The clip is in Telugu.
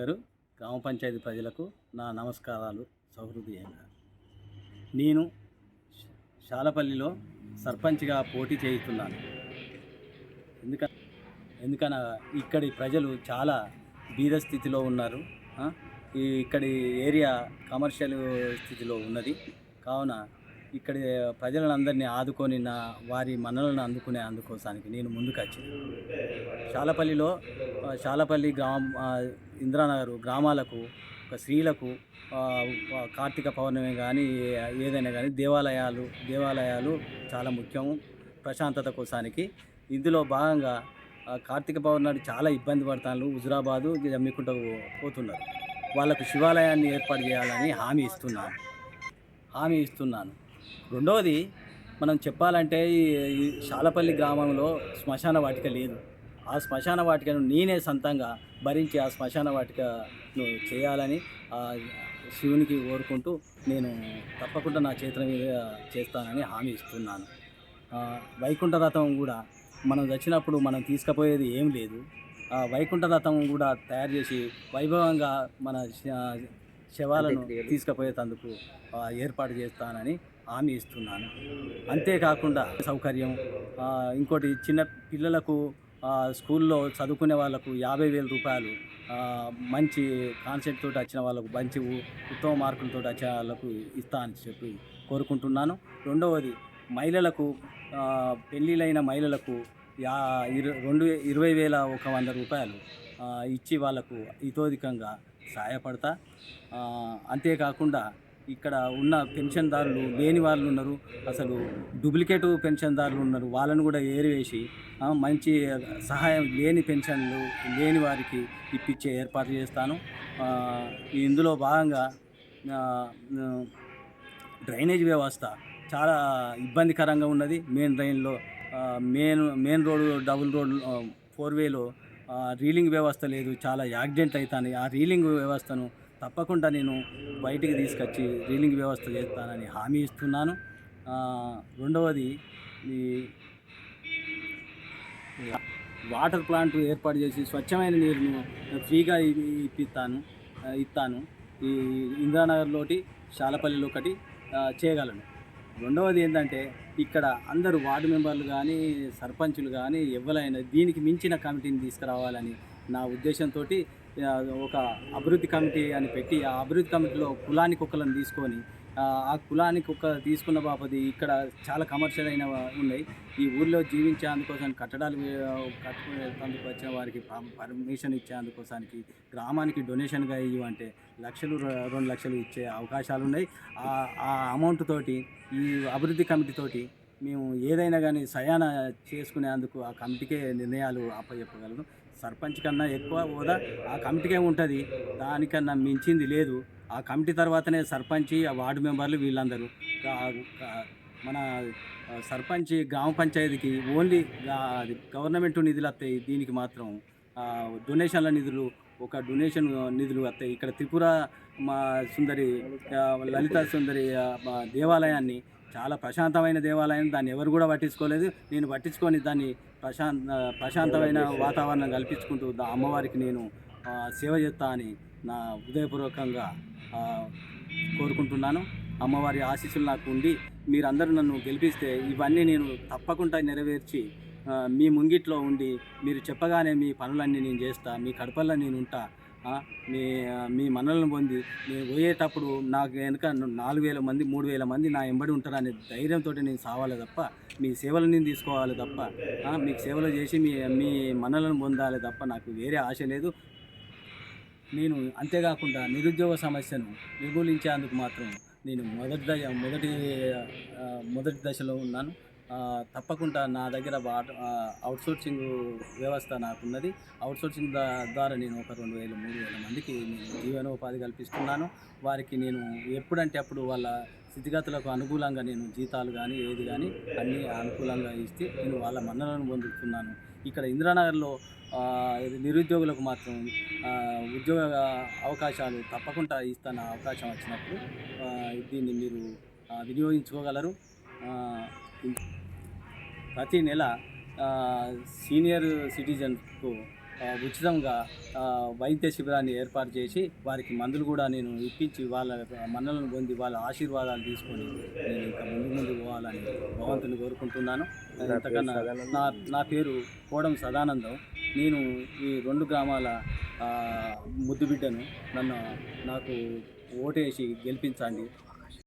గ్రామ పంచాయతీ ప్రజలకు నా నమస్కారాలు సహృదయంగా. నేను శాలపల్లిలో సర్పంచ్గా పోటీ చేస్తున్నాను ఎందుక ఎందుకనగా ఇక్కడి ప్రజలు చాలా బీద స్థితిలో ఉన్నారు. ఈ ఇక్కడి ఏరియా కమర్షియల్ స్థితిలో ఉన్నది. కావున ఇక్కడ ప్రజలందరినీ ఆదుకొని నా వారి మనలను అందుకునే అందుకోసానికి నేను ముందుకు వచ్చాను శాలపల్లిలో శాలపల్లి గ్రామం ఇందిరానగర్ గ్రామాలకు ఒక స్త్రీలకు కార్తీక పౌర్ణమి కానీ ఏదైనా కానీ దేవాలయాలు దేవాలయాలు చాలా ముఖ్యము. ప్రశాంతత కోసానికి ఇందులో భాగంగా కార్తీక పౌర్ణమి చాలా ఇబ్బంది పడతాను హుజురాబాదు జమ్మికుంట పోతున్నారు. వాళ్ళకు శివాలయాన్ని ఏర్పాటు చేయాలని హామీ ఇస్తున్నాను. హామీ ఇస్తున్నాను. రెండవది మనం చెప్పాలంటే ఈ శాలపల్లి గ్రామంలో శ్మశాన వాటిక లేదు. ఆ శ్మశాన వాటికను నేనే సొంతంగా భరించి ఆ శ్మశాన వాటికను చేయాలని ఆ శివునికి కోరుకుంటూ నేను తప్పకుండా నా చేతుల మీద చేస్తానని హామీ ఇస్తున్నాను. వైకుంఠ రథం కూడా మనం వచ్చినప్పుడు మనం తీసుకుపోయేది ఏం లేదు. ఆ వైకుంఠ రథం కూడా తయారు చేసి వైభవంగా మన శవాలను తీసుకుపోయేటందుకు ఏర్పాటు చేస్తానని హామీ ఇస్తున్నాను. అంతేకాకుండా సౌకర్యం ఇంకోటి చిన్న పిల్లలకు స్కూల్లో చదువుకునే వాళ్ళకు యాభై వేల రూపాయలు మంచి కాన్సెప్ట్ తోటి వచ్చిన వాళ్ళకు మంచి ఉత్తమ మార్కులతో వచ్చిన వాళ్ళకు ఇస్తా అని చెప్పి కోరుకుంటున్నాను. రెండవది మహిళలకు పెళ్ళిళ్ళైన మహిళలకు యా ఇరు రెండు ఇరవై వేల ఒక వంద రూపాయలు ఇచ్చి వాళ్ళకు ఇతోధికంగా సహాయపడతా. అంతేకాకుండా ఇక్కడ ఉన్న పెన్షన్దారులు లేని వాళ్ళు ఉన్నారు. అసలు డూప్లికేట్ పెన్షన్దారులు ఉన్నారు. వాళ్ళను కూడా ఏరివేసి మంచి సహాయం లేని పెన్షన్లు లేని వారికి ఇప్పించే ఏర్పాటు చేస్తాను. ఇందులో భాగంగా డ్రైనేజ్ వ్యవస్థ చాలా ఇబ్బందికరంగా ఉన్నది. Main డ్రైన్లో main main road double road ఫోర్వేలో four వేలో రీలింగ్ వ్యవస్థ లేదు. చాలా యాక్సిడెంట్ అవుతాయి ఆ రీలింగ్ వ్యవస్థను తప్పకుండా నేను బయటికి తీసుకొచ్చి రీలింగ్ వ్యవస్థ చేస్తానని హామీ ఇస్తున్నాను. రెండవది ఈ వాటర్ ప్లాంట్ ఏర్పాటు చేసి స్వచ్ఛమైన నీరును ఫ్రీగా ఇప్పిస్తాను. ఇస్తాను. ఈ ఇందిరానగర్లోటి శాలపల్లిలో ఒకటి చేయగలను. రెండవది ఏంటంటే ఇక్కడ అందరూ వార్డు మెంబర్లు కానీ సర్పంచులు కానీ ఎవరైనా దీనికి మించిన కమిటీని తీసుకురావాలని నా ఉద్దేశంతో ఒక అభివృద్ధి కమిటీ అని పెట్టి ఆ అభివృద్ధి కమిటీలో కులానికి కుక్కలను తీసుకొని ఆ, కులానికి ఒక తీసుకున్న బాపది ఇక్కడ చాలా కమర్షియల్ అయిన ఉన్నాయి. ఈ ఊర్లో జీవించే అందుకోసం కట్టడాలు వే- కట్టుకునేందుకు వచ్చిన వారికి పర్మిషన్ ఇచ్చే అందుకోసానికి గ్రామానికి డొనేషన్గా ఇవ్వంటే లక్షలు రెండు లక్షలు ఇచ్చే అవకాశాలు ఉన్నాయి. ఆ ఆ అమౌంట్ తోటి ఈ అభివృద్ధి కమిటీ తోటి మేము ఏదైనా కానీ సయాన చేసుకునేందుకు ఆ కమిటీకే నిర్ణయాలు అప్పచెప్పగలను. సర్పంచ్ కన్నా ఎక్కువ హోదా ఆ కమిటీకే ఉంటుంది. దానికన్నా మించింది లేదు. ఆ కమిటీ తర్వాతనే సర్పంచ్ ఆ వార్డు మెంబర్లు వీళ్ళందరూ. మన సర్పంచ్ గ్రామ పంచాయతీకి ఓన్లీ అది గవర్నమెంట్ నిధులు వస్తాయి దీనికి మాత్రం. డొనేషన్ల నిధులు ఒక డొనేషన్ నిధులు వస్తాయి. ఇక్కడ త్రిపుర మా సుందరి లలిత సుందరి మా దేవాలయాన్ని చాలా ప్రశాంతమైన దేవాలయం. దాన్ని ఎవరు కూడా పట్టించుకోలేదు. నేను పట్టించుకొని దాన్ని ప్రశాంత ప్రశాంతమైన వాతావరణం కల్పించుకుంటూ దా అమ్మవారికి నేను సేవ చేస్తా అని నా హృదయపూర్వకంగా కోరుకుంటున్నాను. అమ్మవారి ఆశీస్సులు నాకు ఉండి మీరందరూ నన్ను గెలిపిస్తే ఇవన్నీ నేను తప్పకుండా నెరవేర్చి మీ ముంగిట్లో ఉండి మీరు చెప్పగానే మీ పనులన్నీ నేను చేస్తా మీ కడపల్లో నేను ఉంటా మీ మీ మనలను పొంది నేను పోయేటప్పుడు నాకు వెనుక నాలుగు వేల మంది మూడు వేల మంది నా ఎంబడి ఉంటారనే ధైర్యంతో నేను సావాలి తప్ప మీ సేవలు నేను తీసుకోవాలి తప్ప మీకు సేవలు చేసి మీ మీ మనలను పొందాలి తప్ప నాకు వేరే ఆశ లేదు. నేను అంతేకాకుండా నిరుద్యోగ సమస్యను నిర్మూలించేందుకు మాత్రం నేను మొదటి దశ మొదటి మొదటి దశలో ఉన్నాను. తప్పకుండా నా దగ్గర అవుట్సోర్సింగ్ వ్యవస్థ నాకున్నది. అవుట్సోర్సింగ్ ద్వారా నేను ఒక రెండు వేల మూడు వేల మందికి నేను జీవనోపాధి కల్పిస్తున్నాను. వారికి నేను ఎప్పుడంటే అప్పుడు వాళ్ళ స్థితిగతులకు అనుకూలంగా నేను జీతాలు కానీ ఏది కానీ అన్నీ అనుకూలంగా ఇస్తే నేను వాళ్ళ మన్నలను పొందుతున్నాను. ఇక్కడ ఇందిరానగర్లో నిరుద్యోగులకు మాత్రం ఉద్యోగ అవకాశాలు తప్పకుండా ఇస్తాను అవకాశం వచ్చినప్పుడు దీన్ని మీరు వినియోగించుకోగలరు. ప్రతి నెల సీనియర్ సిటిజన్కు ఉచితంగా వైద్య శిబిరాన్ని ఏర్పాటు చేసి వారికి మందులు కూడా నేను ఇప్పించి వాళ్ళ మన్నలను పొంది వాళ్ళ ఆశీర్వాదాలు తీసుకొని నేను ఇంకా ముందు ముందు పోవాలని భగవంతుని కోరుకుంటున్నాను. ఇంతకన్నా నా నా పేరు కోడం సదానందం. నేను ఈ రెండు గ్రామాల ఆ, ముద్దు బిడ్డను నన్ను నాకు ఓటేసి గెలిపించండి.